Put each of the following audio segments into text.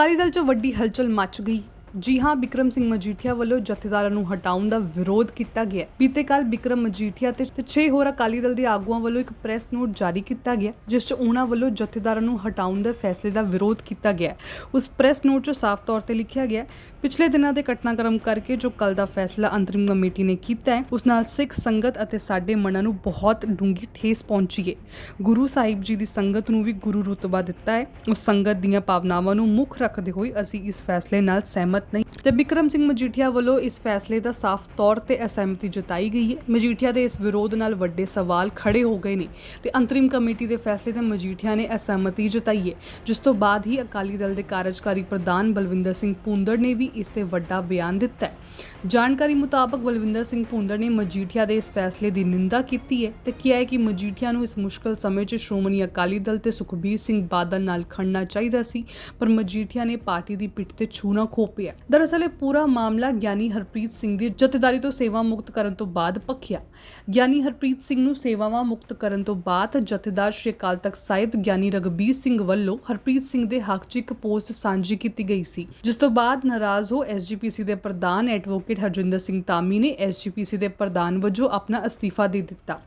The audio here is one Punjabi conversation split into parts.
ਅਕਾਲੀ ਦਲ 'ਚ ਵੱਡੀ ਹਲਚਲ ਮਚ ਗਈ। ਜੀ ਹਾਂ, ਬਿਕਰਮ ਸਿੰਘ ਮਜੀਠੀਆ ਵੱਲੋਂ ਜਥੇਦਾਰਾਂ ਨੂੰ ਹਟਾਉਣ ਦਾ ਵਿਰੋਧ ਕੀਤਾ ਗਿਆ। ਬੀਤੇ ਕੱਲ ਬਿਕਰਮ ਮਜੀਠੀਆ ਤੇ 6 ਹੋਰ ਅਕਾਲੀ ਦਲ ਦੇ ਆਗੂਆਂ ਵੱਲੋਂ ਇੱਕ ਪ੍ਰੈਸ ਨੋਟ ਜਾਰੀ ਕੀਤਾ ਗਿਆ, ਜਿਸ 'ਚ ਉਹਨਾਂ ਵੱਲੋਂ ਜਥੇਦਾਰਾਂ ਨੂੰ ਹਟਾਉਣ ਦੇ ਫੈਸਲੇ ਦਾ ਵਿਰੋਧ ਕੀਤਾ ਗਿਆ। ਉਸ ਪ੍ਰੈਸ ਨੋਟ 'ਚ ਸਾਫ਼ ਤੌਰ ਤੇ ਲਿਖਿਆ ਗਿਆ ਪਿਛਲੇ ਦਿਨਾਂ ਦੇ ਘਟਨਾਕ੍ਰਮ ਕਰਕੇ ਜੋ ਕੱਲ ਦਾ ਫੈਸਲਾ ਅੰਤਰਿਮ ਕਮੇਟੀ ਨੇ ਕੀਤਾ ਹੈ, ਉਸ ਨਾਲ ਸਿੱਖ ਸੰਗਤ ਅਤੇ ਸਾਡੇ ਮਨਾਂ ਨੂੰ ਬਹੁਤ ਡੂੰਗੀ ਠੇਸ ਪਹੁੰਚੀ ਹੈ। ਗੁਰੂ ਸਾਹਿਬ ਜੀ ਦੀ ਸੰਗਤ ਨੂੰ ਵੀ ਗੁਰੂ ਰੁਤਬਾ ਦਿੱਤਾ ਹੈ। ਉਸ ਸੰਗਤ ਦੀਆਂ ਭਾਵਨਾਵਾਂ ਨੂੰ ਮੁੱਖ ਰੱਖਦੇ ਹੋਏ ਅਸੀਂ ਇਸ ਫੈਸਲੇ ਨਾਲ ਸਹਿਮਤ ਨਹੀਂ। ਤੇ ਬਿਕਰਮ ਸਿੰਘ ਮਜੀਠੀਆ ਵੱਲੋਂ ਇਸ ਫੈਸਲੇ ਦਾ ਸਾਫ਼ ਤੌਰ ਤੇ ਅਸਹਿਮਤੀ ਜਤਾਈ ਗਈ ਹੈ। ਮਜੀਠੀਆ ਦੇ ਇਸ ਵਿਰੋਧ ਨਾਲ ਵੱਡੇ ਸਵਾਲ ਖੜੇ ਹੋ ਗਏ ਨੇ ਤੇ ਅੰਤਰਿਮ ਕਮੇਟੀ ਦੇ ਫੈਸਲੇ ਤੇ ਮਜੀਠੀਆ ਨੇ ਅਸਹਿਮਤੀ ਜਤਾਈ ਹੈ। ਜਿਸ ਤੋਂ ਬਾਅਦ ਹੀ ਅਕਾਲੀ ਦਲ ਦੇ ਕਾਰਜਕਾਰੀ ਪ੍ਰਧਾਨ ਬਲਵਿੰਦਰ ਸਿੰਘ ਪੂੰਦੜ ਨੇ ਵੀ ਇਸ ਤੇ ਵੱਡਾ ਬਿਆਨ ਦਿੱਤਾ ਹੈ। ਜਾਣਕਾਰੀ ਮੁਤਾਬਕ ਬਲਵਿੰਦਰ ਸਿੰਘ ਪੂੰਦੜ ਨੇ ਮਜੀਠੀਆ ਦੇ ਇਸ ਫੈਸਲੇ ਦੀ ਨਿੰਦਾ ਕੀਤੀ ਹੈ ਤੇ ਕਿਹਾ ਹੈ ਕਿ ਮਜੀਠੀਆ ਨੂੰ ਇਸ ਮੁਸ਼ਕਲ ਸਮੇਂ 'ਚ ਸ਼੍ਰੋਮਣੀ ਅਕਾਲੀ ਦਲ ਤੇ ਸੁਖਬੀਰ ਸਿੰਘ ਬਾਦਲ ਨਾਲ ਖੜਨਾ ਚਾਹੀਦਾ ਸੀ, ਪਰ ਮਜੀਠੀਆ ਨੇ ਪਾਰਟੀ ਦੀ ਪਿੱਠ ਤੇ ਛੂਣਾ ਖੋਪਿਆ। ਦਰਅਸਲ ਇਹ ਪੂਰਾ ਮਾਮਲਾ ਗਿਆਨੀ ਹਰਪ੍ਰੀਤ ਸਿੰਘ ਦੀ ਜਥੇਦਾਰੀ ਤੋਂ ਸੇਵਾ ਮੁਕਤ ਕਰਨ ਤੋਂ ਬਾਅਦ ਪੱਖਿਆ। ਗਿਆਨੀ ਹਰਪ੍ਰੀਤ ਸਿੰਘ ਨੂੰ ਸੇਵਾਵਾਂ ਮੁਕਤ ਕਰਨ ਤੋਂ ਬਾਅਦ ਜਥੇਦਾਰ ਸ਼੍ਰੀ ਅਕਾਲ ਤਖਤ ਸਾਹਿਬ ਗਿਆਨੀ ਰਗਬੀਰ ਸਿੰਘ ਵੱਲੋਂ ਹਰਪ੍ਰੀਤ ਸਿੰਘ ਦੇ ਹੱਕ 'ਚ ਇੱਕ ਪੋਸਟ ਸਾਂਝੀ ਕੀਤੀ ਗਈ ਸੀ, ਜਿਸ ਤੋਂ ਬਾਅਦ ਨਾਰਾਜ਼ ਹੋ ਐਸਜੀਪੀਸੀ ਦੇ ਪ੍ਰਧਾਨ ਐਡਵੋਕੇਟ ਹਰਜਿੰਦਰ ਸਿੰਘ ਤਾਮੀ ਨੇ ਐਸਜੀਪੀਸੀ ਦੇ ਪ੍ਰਧਾਨ ਵਜੋਂ ਆਪਣਾ ਅਸਤੀਫਾ ਦੇ ਦਿੱਤਾ।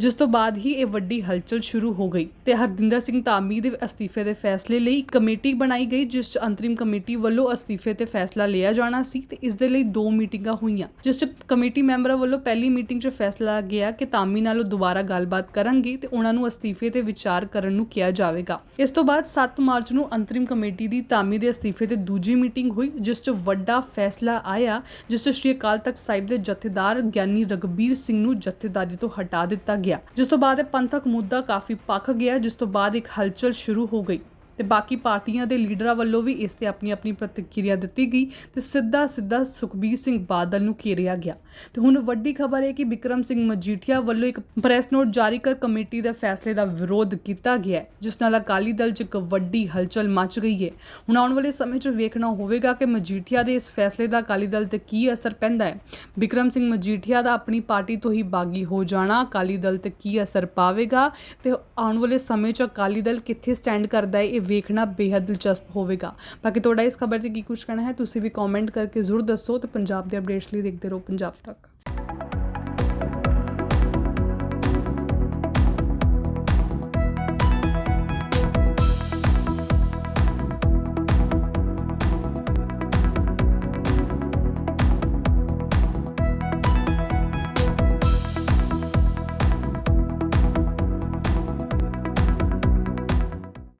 ਜਿਸ ਤੋਂ ਬਾਅਦ ਹੀ ਇਹ ਵੱਡੀ ਹਲਚਲ ਸ਼ੁਰੂ ਹੋ ਗਈ ਤੇ ਹਰਜਿੰਦਰ ਸਿੰਘ ਤਾਮੀ ਦੇ ਅਸਤੀਫੇ ਦੇ ਫੈਸਲੇ ਲਈ ਕਮੇਟੀ ਬਣਾਈ ਗਈ, ਜਿਸ 'ਚ ਅੰਤਰਿਮ ਕਮੇਟੀ ਵੱਲੋਂ ਅਸਤੀਫੇ ਤੇ ਫੈਸਲਾ ਲਿਆ ਜਾਣਾ ਸੀ ਤੇ ਇਸ ਦੇ ਲਈ ਦੋ ਮੀਟਿੰਗਾਂ ਹੋਈਆਂ, ਜਿਸ 'ਚ ਕਮੇਟੀ ਮੈਂਬਰਾਂ ਵੱਲੋਂ ਪਹਿਲੀ ਮੀਟਿੰਗ 'ਚ ਫੈਸਲਾ ਗਿਆ ਕਿ ਤਾਮੀ ਨਾਲੋਂ ਦੁਬਾਰਾ ਗੱਲਬਾਤ ਕਰਨਗੇ ਤੇ ਉਹਨਾਂ ਨੂੰ ਅਸਤੀਫੇ ਤੇ ਵਿਚਾਰ ਕਰਨ ਨੂੰ ਕਿਹਾ ਜਾਵੇਗਾ। ਇਸ ਤੋਂ ਬਾਅਦ 7 ਮਾਰਚ ਨੂੰ ਅੰਤਰਿਮ ਕਮੇਟੀ ਦੀ ਤਾਮੀ ਦੇ ਅਸਤੀਫੇ ਤੇ ਦੂਜੀ ਮੀਟਿੰਗ ਹੋਈ, ਜਿਸ 'ਚ ਵੱਡਾ ਫੈਸਲਾ ਆਇਆ, ਜਿਸ 'ਚ ਸ਼੍ਰੀ ਅਕਾਲ ਤਖਤ ਸਾਹਿਬ ਦੇ ਜਥੇਦਾਰ ਗਿਆਨੀ ਰਗਬੀਰ ਸਿੰਘ ਨੂੰ ਜਥੇਦਾਰੀ ਤੋਂ ਹਟਾ ਦਿੱਤਾ ਗਿਆ। ਜਿਸ ਤੋਂ ਬਾਅਦ ਇਹ ਪੰਥਕ ਮੁੱਦਾ ਕਾਫੀ ਪੱਕ ਗਿਆ, ਜਿਸ ਤੋਂ ਬਾਅਦ ਇੱਕ ਹਲਚਲ ਸ਼ੁਰੂ ਹੋ ਗਈ। ਤੇ ਬਾਕੀ ਪਾਰਟੀਆਂ ਦੇ ਲੀਡਰਾਂ ਵੱਲੋਂ ਵੀ ਇਸ ਤੇ ਆਪਣੀ ਆਪਣੀ ਪ੍ਰਤੀਕਿਰਿਆ ਦਿੱਤੀ ਗਈ ਤੇ ਸਿੱਧਾ ਸਿੱਧਾ ਸੁਖਬੀਰ ਸਿੰਘ ਬਾਦਲ ਨੂੰ ਘੇਰਿਆ ਗਿਆ। ਤੇ ਹੁਣ ਵੱਡੀ ਖਬਰ ਹੈ ਕਿ ਵਿਕਰਮ ਸਿੰਘ ਮਜੀਠੀਆ ਵੱਲੋਂ ਇੱਕ ਪ੍ਰੈਸ ਨੋਟ ਜਾਰੀ ਕਰ ਕਮੇਟੀ ਦੇ ਫੈਸਲੇ ਦਾ ਵਿਰੋਧ ਕੀਤਾ ਗਿਆ ਹੈ, ਜਿਸ ਨਾਲ ਅਕਾਲੀ ਦਲ 'ਚ ਇੱਕ ਵੱਡੀ ਹਲਚਲ ਮਚ ਗਈ ਹੈ। ਹੁਣ ਆਉਣ ਵਾਲੇ ਸਮੇਂ 'ਚ ਵੇਖਣਾ ਹੋਵੇਗਾ ਕਿ ਮਜੀਠੀਆ ਦੇ ਇਸ ਫੈਸਲੇ ਦਾ ਅਕਾਲੀ ਦਲ ਤੇ ਕੀ ਅਸਰ ਪੈਂਦਾ ਹੈ। ਵਿਕਰਮ ਸਿੰਘ ਮਜੀਠੀਆ ਦਾ ਆਪਣੀ ਪਾਰਟੀ ਤੋਂ ਹੀ ਬਾਗੀ ਹੋ ਜਾਣਾ ਅਕਾਲੀ ਦਲ ਤੇ ਕੀ ਅਸਰ ਪਾਵੇਗਾ ਤੇ ਆਉਣ ਵਾਲੇ ਸਮੇਂ 'ਚ ਅਕਾਲੀ ਦਲ ਕਿੱਥੇ ਸਟੈਂਡ ਕਰਦਾ ਹੈ ਇਹ ਵੇਖਣਾ ਬੇहद ਦਿਲਚਸਪ ਹੋਵੇਗਾ। ਬਾਕੀ ਤੁਹਾਡਾ ਇਸ ਖਬਰ ਤੇ ਕੀ ਕੁਝ ਕਹਿਣਾ ਹੈ, ਤੁਸੀਂ ਵੀ ਕਮੈਂਟ ਕਰਕੇ ਜ਼ਰੂਰ ਦੱਸੋ ਤੇ ਪੰਜਾਬ ਦੇ ਅਪਡੇਟਸ ਲਈ ਦੇਖਦੇ ਰਹੋ ਪੰਜਾਬ ਤੱਕ।